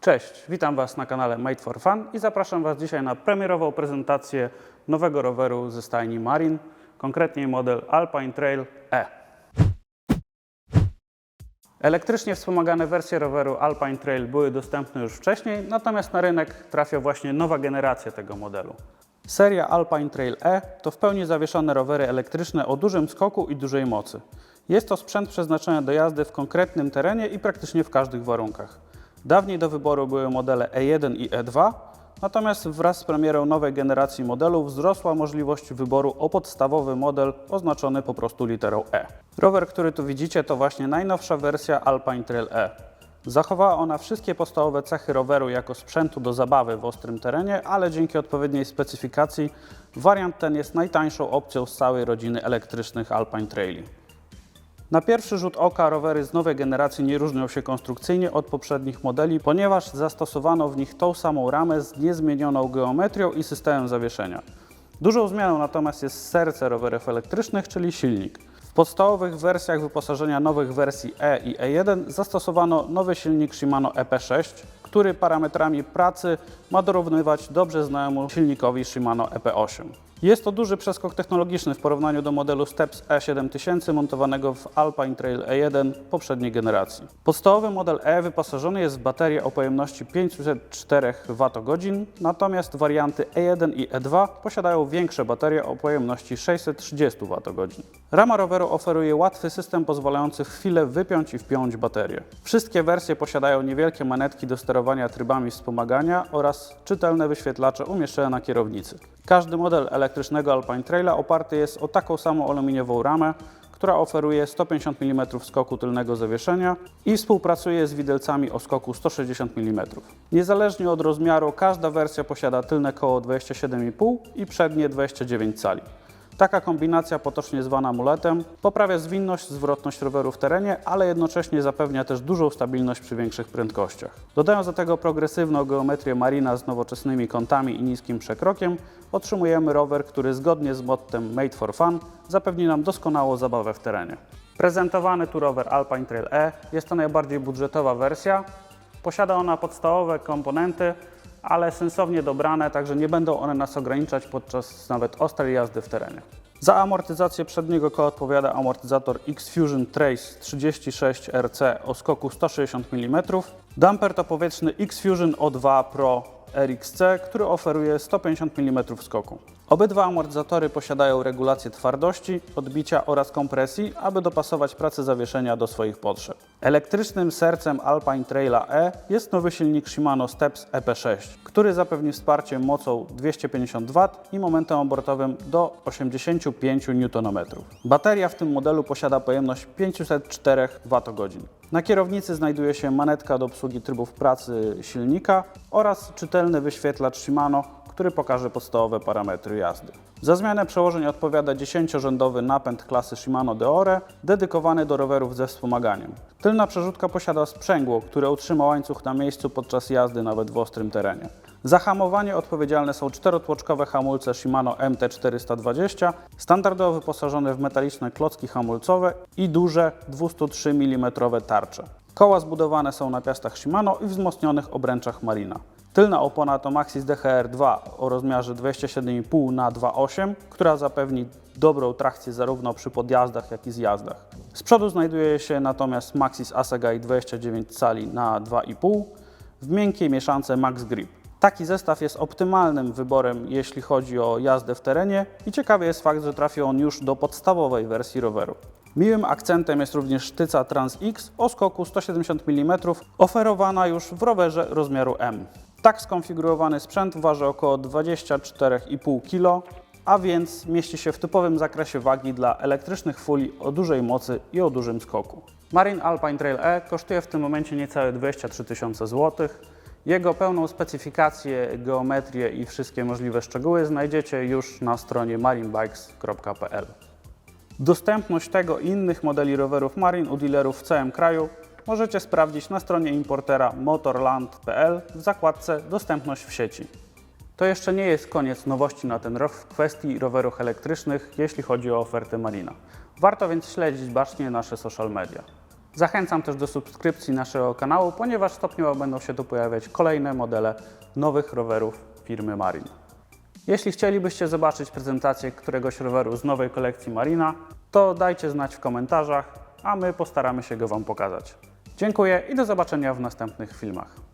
Cześć, witam Was na kanale Made for Fun i zapraszam Was dzisiaj na premierową prezentację nowego roweru ze stajni Marin, konkretnie model Alpine Trail E. Elektrycznie wspomagane wersje roweru Alpine Trail były dostępne już wcześniej, natomiast na rynek trafia właśnie nowa generacja tego modelu. Seria Alpine Trail E to w pełni zawieszone rowery elektryczne o dużym skoku i dużej mocy. Jest to sprzęt przeznaczony do jazdy w konkretnym terenie i praktycznie w każdych warunkach. Dawniej do wyboru były modele E1 i E2, natomiast wraz z premierą nowej generacji modelów wzrosła możliwość wyboru o podstawowy model oznaczony po prostu literą E. Rower, który tu widzicie, to właśnie najnowsza wersja Alpine Trail E. Zachowała ona wszystkie podstawowe cechy roweru jako sprzętu do zabawy w ostrym terenie, ale dzięki odpowiedniej specyfikacji wariant ten jest najtańszą opcją z całej rodziny elektrycznych Alpine Traili. Na pierwszy rzut oka rowery z nowej generacji nie różnią się konstrukcyjnie od poprzednich modeli, ponieważ zastosowano w nich tą samą ramę z niezmienioną geometrią i systemem zawieszenia. Dużą zmianą natomiast jest serce rowerów elektrycznych, czyli silnik. W podstawowych wersjach wyposażenia nowych wersji E i E1 zastosowano nowy silnik Shimano EP6, który parametrami pracy ma dorównywać dobrze znajomemu silnikowi Shimano EP8. Jest to duży przeskok technologiczny w porównaniu do modelu Steps E7000 montowanego w Alpine Trail E1 poprzedniej generacji. Podstawowy model E wyposażony jest w baterię o pojemności 504 Wh, natomiast warianty E1 i E2 posiadają większe baterie o pojemności 630 Wh. Rama roweru oferuje łatwy system pozwalający w chwilę wypiąć i wpiąć baterię. Wszystkie wersje posiadają niewielkie manetki do sterowania trybami wspomagania oraz czytelne wyświetlacze umieszczone na kierownicy. Każdy model elektrycznego Alpine Traila oparty jest o taką samą aluminiową ramę, która oferuje 150 mm skoku tylnego zawieszenia i współpracuje z widelcami o skoku 160 mm. Niezależnie od rozmiaru, każda wersja posiada tylne koło 27,5 i przednie 29 cali. Taka kombinacja, potocznie zwana muletem, poprawia zwinność, zwrotność roweru w terenie, ale jednocześnie zapewnia też dużą stabilność przy większych prędkościach. Dodając do tego progresywną geometrię Marina z nowoczesnymi kątami i niskim przekrokiem, otrzymujemy rower, który zgodnie z mottem Made for Fun zapewni nam doskonałą zabawę w terenie. Prezentowany tu rower Alpine Trail E jest to najbardziej budżetowa wersja. Posiada ona podstawowe komponenty, ale sensownie dobrane, także nie będą one nas ograniczać podczas nawet ostrej jazdy w terenie. Za amortyzację przedniego koła odpowiada amortyzator X-Fusion Trace 36 RC o skoku 160 mm. Damper to powietrzny X-Fusion O2 Pro RXC, który oferuje 150 mm skoku. Obydwa amortyzatory posiadają regulację twardości, odbicia oraz kompresji, aby dopasować pracę zawieszenia do swoich potrzeb. Elektrycznym sercem Alpine Traila E jest nowy silnik Shimano Steps EP6, który zapewni wsparcie mocą 250 W i momentem obrotowym do 85 Nm. Bateria w tym modelu posiada pojemność 504 Wh. Na kierownicy znajduje się manetka do obsługi trybów pracy silnika oraz czytelny wyświetlacz Shimano, który pokaże podstawowe parametry jazdy. Za zmianę przełożeń odpowiada 10-rzędowy napęd klasy Shimano Deore, dedykowany do rowerów ze wspomaganiem. Tylna przerzutka posiada sprzęgło, które utrzyma łańcuch na miejscu podczas jazdy nawet w ostrym terenie. Za hamowanie odpowiedzialne są czterotłoczkowe hamulce Shimano MT420, standardowo wyposażone w metaliczne klocki hamulcowe i duże 203 mm tarcze. Koła zbudowane są na piastach Shimano i wzmocnionych obręczach Marina. Tylna opona to Maxxis DHR2 o rozmiarze 27,5 na 2,8, która zapewni dobrą trakcję zarówno przy podjazdach, jak i zjazdach. Z przodu znajduje się natomiast Maxxis Assegai 29 cali na 2,5 w miękkiej mieszance Max Grip. Taki zestaw jest optymalnym wyborem, jeśli chodzi o jazdę w terenie i ciekawy jest fakt, że trafił on już do podstawowej wersji roweru. Miłym akcentem jest również sztyca Trans X o skoku 170 mm, oferowana już w rowerze rozmiaru M. Tak skonfigurowany sprzęt waży około 24,5 kg, a więc mieści się w typowym zakresie wagi dla elektrycznych fuli o dużej mocy i o dużym skoku. Marine Alpine Trail E kosztuje w tym momencie niecałe 23 tysiące złotych. Jego pełną specyfikację, geometrię i wszystkie możliwe szczegóły znajdziecie już na stronie marinebikes.pl. Dostępność tego i innych modeli rowerów Marin u dealerów w całym kraju możecie sprawdzić na stronie importera motorland.pl w zakładce Dostępność w sieci. To jeszcze nie jest koniec nowości na ten rok w kwestii rowerów elektrycznych, jeśli chodzi o ofertę Marina. Warto więc śledzić bacznie nasze social media. Zachęcam też do subskrypcji naszego kanału, ponieważ stopniowo będą się tu pojawiać kolejne modele nowych rowerów firmy Marin. Jeśli chcielibyście zobaczyć prezentację któregoś roweru z nowej kolekcji Marina, to dajcie znać w komentarzach, a my postaramy się go Wam pokazać. Dziękuję i do zobaczenia w następnych filmach.